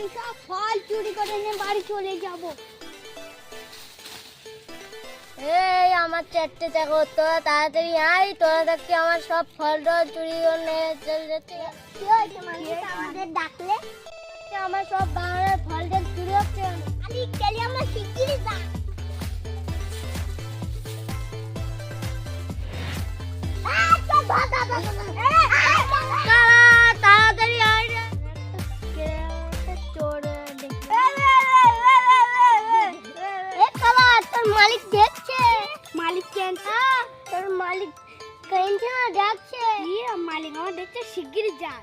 আজকে সব ফল চুরি করে নিয়ে বাড়ি চলে যাব। এই আমার চারটে দেখো তোরা তাড়াতাড়ি আয় তোরা দেখছি আমার সব ফল টল চুরি করে নিয়ে চলে যাচ্ছে। কি হয়েছে মালিক আমাদের ডাকলে? আমার সব বাগানের ফল টল চুরি হচ্ছে? চলি আমরা শিগগিরই যা। ভাগ, ভাগ, না ডাকছে মালিক আমার দেখছে শিগগিরই যা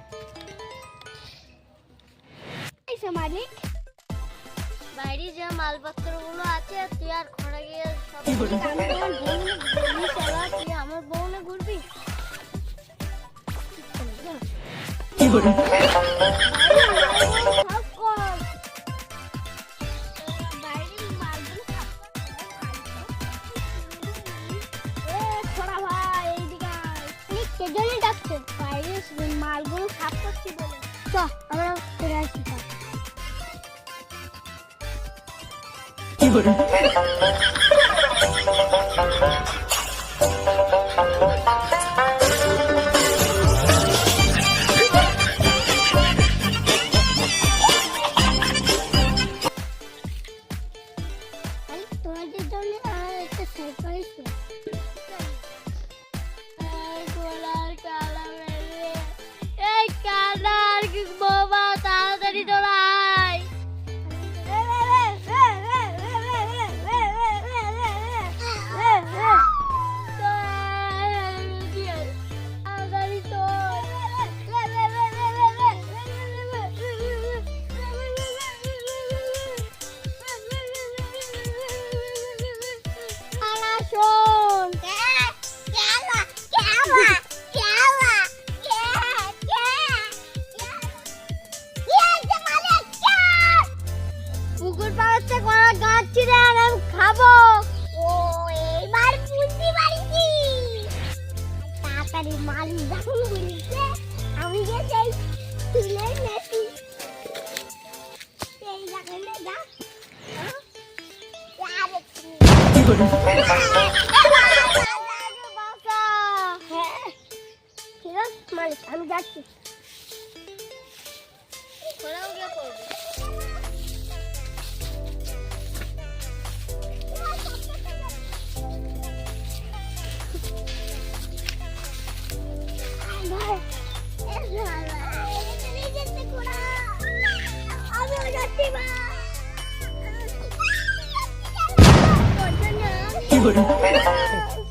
এসে মালিক বাইরে যে মালপত্রগুলো আছে তুই আর ঘরে গিয়ে সব তুই আমার বউনে ঘুরবি সেজন্যই ডাকছে। বাইরের মালগুলো সাফ করছি বলে। চ, আমরা ফিরে আসি চ। আরে, গাছ আর আমি খাব। ও, এইবার বুঝতে পারছি। তাড়াতাড়ি মালিক যখন বলিছে আমি যে সেই তুলে নেছি সেই জায়গায় যা। হ্যাঁ? হ্যাঁ। মালিক, আমি যাচ্ছি। তোরাও গিয়ে করবি না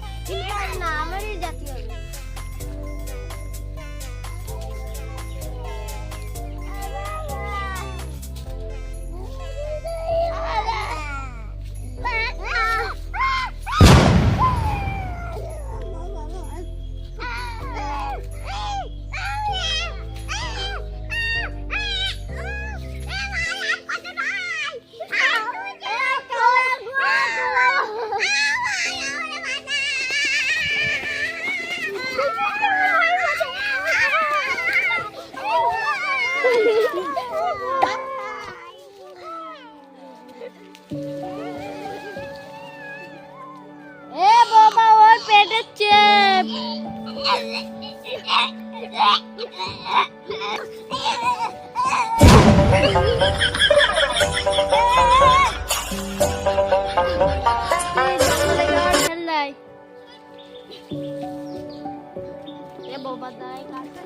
এ বাবা ওর পেটের চেপ ঠান্ডায় এ বাবা দাঁড়াই কাটতে